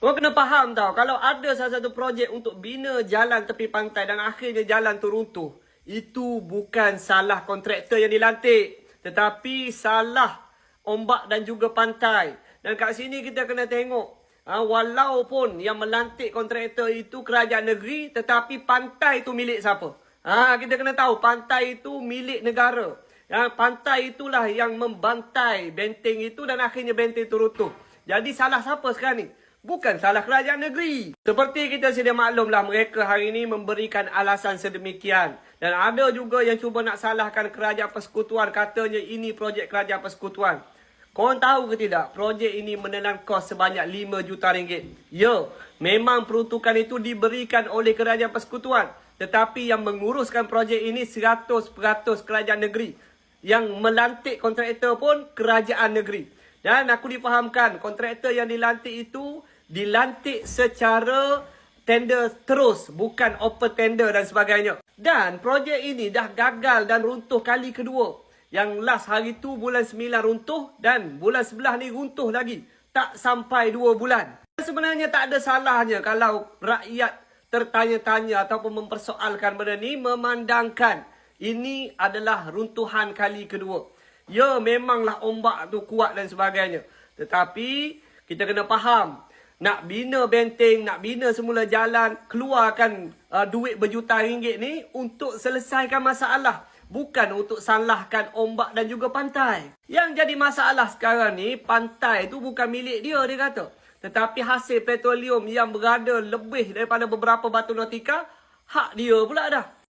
Orang kena faham tau, kalau ada salah satu projek untuk bina jalan tepi pantai dan akhirnya jalan tu runtuh, itu bukan salah kontraktor yang dilantik. Tetapi salah ombak dan juga pantai. Dan kat sini kita kena tengok, ha, walaupun yang melantik kontraktor itu kerajaan negeri, tetapi pantai itu milik siapa? Ha, kita kena tahu, pantai itu milik negara. Ya, pantai itulah yang membantai benteng itu dan akhirnya benteng itu runtuh. Jadi salah siapa sekarang ni? Bukan salah kerajaan negeri. Seperti kita sedia maklumlah mereka hari ini memberikan alasan sedemikian. Dan ada juga yang cuba nak salahkan kerajaan persekutuan katanya ini projek kerajaan persekutuan. Korang tahu ke tidak, projek ini menelan kos sebanyak 5 juta ringgit. Ya, memang peruntukan itu diberikan oleh kerajaan persekutuan. Tetapi yang menguruskan projek ini 100% kerajaan negeri. Yang melantik kontraktor pun kerajaan negeri. Dan aku difahamkan kontraktor yang dilantik itu dilantik secara tender terus bukan open tender dan sebagainya. Dan projek ini dah gagal dan runtuh kali kedua. Yang last hari tu bulan 9 runtuh dan bulan 11 ni runtuh lagi. Tak sampai 2 bulan. Sebenarnya tak ada salahnya kalau rakyat tertanya-tanya ataupun mempersoalkan benda ni memandangkan ini adalah runtuhan kali kedua. Ya memanglah ombak tu kuat dan sebagainya. Tetapi kita kena faham nak bina benteng, nak bina semula jalan, keluarkan uh, duit berjuta ringgit ni untuk selesaikan masalah. Bukan untuk salahkan ombak dan juga pantai. Yang jadi masalah sekarang ni, pantai tu bukan milik dia, dia kata. Tetapi hasil petroleum yang berada lebih daripada beberapa batu nautika, hak dia pula dah.